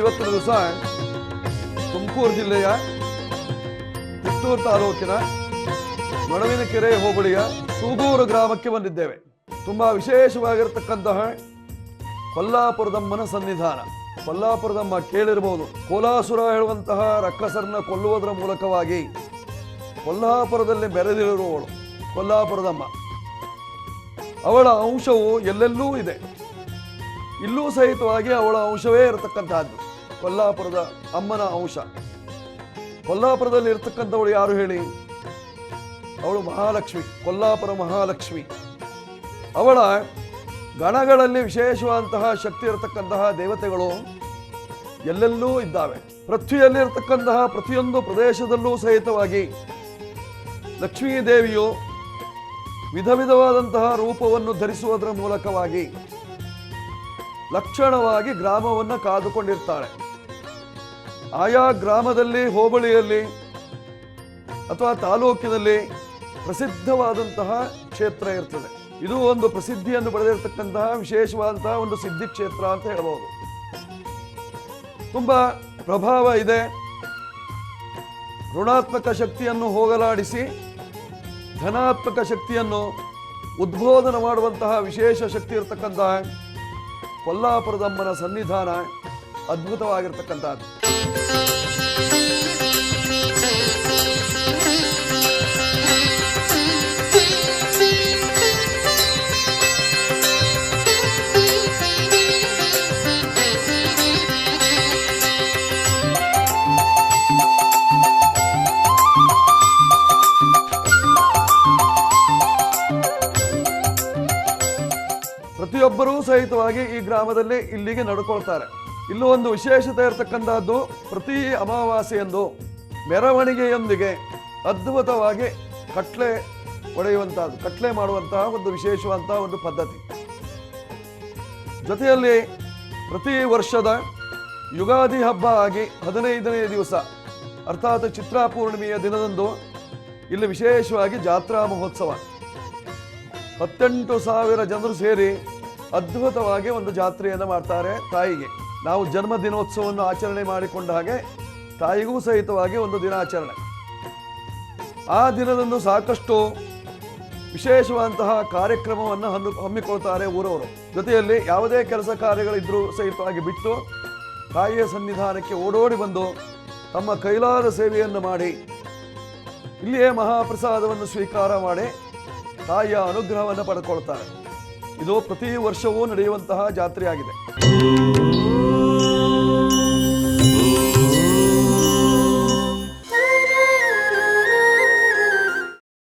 ಇವತ್ತಿನ ದಿವಸ ತುಮಕೂರು ಜಿಲ್ಲೆಯ ಪುತ್ತೂರು ತಾಲೂಕಿನ ಕೆರೆ ಹೋಬಳಿಯ ಸೂಗೂರು ಗ್ರಾಮಕ್ಕೆ ಬಂದಿದ್ದೇವೆ. ತುಂಬಾ ವಿಶೇಷವಾಗಿರತಕ್ಕಂತಹ ಕೊಲ್ಲಾಪುರದಮ್ಮನ ಸನ್ನಿಧಾನ ಕೊಲ್ಲಾಪುರದಮ್ಮ ಕೇಳಿರಬಹುದು ಕೋಲಾಸುರ ಹೇಳುವಂತಹ ರಕ್ಕಸರನ್ನ ಕೊಲ್ಲುವುದರ ಮೂಲಕವಾಗಿ ಕೊಲ್ಲಾಪುರದಲ್ಲಿ ಬೆರೆದಿರುವವಳು ಕೊಲ್ಲಾಪುರದಮ್ಮ. ಅವಳ ಅಂಶವು ಎಲ್ಲೆಲ್ಲೂ ಇದೆ. ಇಲ್ಲೂ ಸಹಿತವಾಗಿ ಅವಳ ಅಂಶವೇ ಇರತಕ್ಕಂತಹದ್ದು ಕೊಲ್ಲಾಪುರದ ಅಮ್ಮನ ಅಂಶ ಕೊಲ್ಲಾಪುರದಲ್ಲಿ ಇರತಕ್ಕಂಥವಳು ಯಾರು ಹೇಳಿ? ಅವಳು ಮಹಾಲಕ್ಷ್ಮಿ, ಕೊಲ್ಲಾಪುರ ಮಹಾಲಕ್ಷ್ಮಿ. ಅವಳ ಗಣಗಳಲ್ಲಿ ವಿಶೇಷವಾದಂತಹ ಶಕ್ತಿ ಇರತಕ್ಕಂತಹ ದೇವತೆಗಳು ಎಲ್ಲೆಲ್ಲೂ ಇದ್ದಾವೆ. ಪೃಥ್ವಿಯಲ್ಲಿ ಇರತಕ್ಕಂತಹ ಪ್ರತಿಯೊಂದು ಪ್ರದೇಶದಲ್ಲೂ ಸಹಿತವಾಗಿ ಲಕ್ಷ್ಮೀ ದೇವಿಯು ವಿಧ ವಿಧವಾದಂತಹ ರೂಪವನ್ನು ಧರಿಸುವುದರ ಮೂಲಕವಾಗಿ ಲಕ್ಷಣವಾಗಿ ಗ್ರಾಮವನ್ನು ಕಾದುಕೊಂಡಿರ್ತಾಳೆ. ಆಯಾ ಗ್ರಾಮದಲ್ಲಿ, ಹೋಬಳಿಯಲ್ಲಿ ಅಥವಾ ತಾಲೂಕಿನಲ್ಲಿ ಪ್ರಸಿದ್ಧವಾದಂತಹ ಕ್ಷೇತ್ರ ಇರ್ತದೆ. ಇದು ಒಂದು ಪ್ರಸಿದ್ಧಿಯನ್ನು ಪಡೆದಿರತಕ್ಕಂತಹ ವಿಶೇಷವಾದಂತಹ ಒಂದು ಸಿದ್ಧಿ ಕ್ಷೇತ್ರ ಅಂತ ಹೇಳಬಹುದು ತುಂಬಾ ಪ್ರಭಾವ ಇದೆ. ಋಣಾತ್ಮಕ ಶಕ್ತಿಯನ್ನು ಹೋಗಲಾಡಿಸಿ, ಧನಾತ್ಮಕ ಶಕ್ತಿಯನ್ನು ಉದ್ಬೋಧನ ಮಾಡುವಂತಹ ವಿಶೇಷ ಶಕ್ತಿ ಇರತಕ್ಕಂತಹ ಕೊಲ್ಲಾಪುರದಮ್ಮನ ಸನ್ನಿಧಾನ ಅದ್ಭುತವಾಗಿರ್ತಕ್ಕಂಥದ್ದು. ಪ್ರತಿಯೊಬ್ಬರೂ ಸಹಿತವಾಗಿ ಈ ಗ್ರಾಮದಲ್ಲಿ ಇಲ್ಲಿಗೆ ನಡ್ಕೊಳ್ತಾರೆ. ಇಲ್ಲೂ ಒಂದು ವಿಶೇಷತೆ ಇರತಕ್ಕಂತಹದ್ದು ಪ್ರತಿ ಅಮಾವಾಸ್ಯೆಯಂದು ಮೆರವಣಿಗೆಯೊಂದಿಗೆ ಅದ್ಭುತವಾಗಿ ಕಟ್ಲೆ ಒಡೆಯುವಂಥದ್ದು, ಕಟ್ಲೆ ಮಾಡುವಂತಹ ಒಂದು ವಿಶೇಷವಾದಂತಹ ಒಂದು ಪದ್ಧತಿ. ಜೊತೆಯಲ್ಲಿ ಪ್ರತಿ ವರ್ಷದ ಯುಗಾದಿ ಹಬ್ಬ ಆಗಿ ಹದಿನೈದನೇ ದಿವಸ, ಅರ್ಥಾತ್ ಚಿತ್ರಾ ಪೂರ್ಣಿಮೆಯ ದಿನದಂದು ಇಲ್ಲಿ ವಿಶೇಷವಾಗಿ ಜಾತ್ರಾ ಮಹೋತ್ಸವ. ಹತ್ತೆಂಟು ಸಾವಿರ ಜನರು ಸೇರಿ ಅದ್ಭುತವಾಗಿ ಒಂದು ಜಾತ್ರೆಯನ್ನು ಮಾಡ್ತಾರೆ ತಾಯಿಗೆ. ನಾವು ಜನ್ಮ ದಿನೋತ್ಸವವನ್ನು ಆಚರಣೆ ಮಾಡಿಕೊಂಡ ಹಾಗೆ ತಾಯಿಗೂ ಸಹಿತವಾಗಿ ಒಂದು ದಿನಾಚರಣೆ. ಆ ದಿನದಂದು ಸಾಕಷ್ಟು ವಿಶೇಷವಾದಂತಹ ಕಾರ್ಯಕ್ರಮವನ್ನು ಹಮ್ಮಿ ಹಮ್ಮಿಕೊಳ್ತಾರೆ ಊರವರು. ಜೊತೆಯಲ್ಲಿ ಯಾವುದೇ ಕೆಲಸ ಕಾರ್ಯಗಳಿದ್ರೂ ಸಹಿತವಾಗಿ ಬಿಟ್ಟು ತಾಯಿಯ ಸನ್ನಿಧಾನಕ್ಕೆ ಓಡೋಡಿ ಬಂದು ತಮ್ಮ ಕೈಲಾದ ಸೇವೆಯನ್ನು ಮಾಡಿ, ಇಲ್ಲಿಯೇ ಮಹಾಪ್ರಸಾದವನ್ನು ಸ್ವೀಕಾರ ಮಾಡಿ ತಾಯಿಯ ಅನುಗ್ರಹವನ್ನು ಪಡ್ಕೊಳ್ತಾರೆ. ಇದು ಪ್ರತಿ ವರ್ಷವೂ ನಡೆಯುವಂತಹ ಜಾತ್ರೆಯಾಗಿದೆ.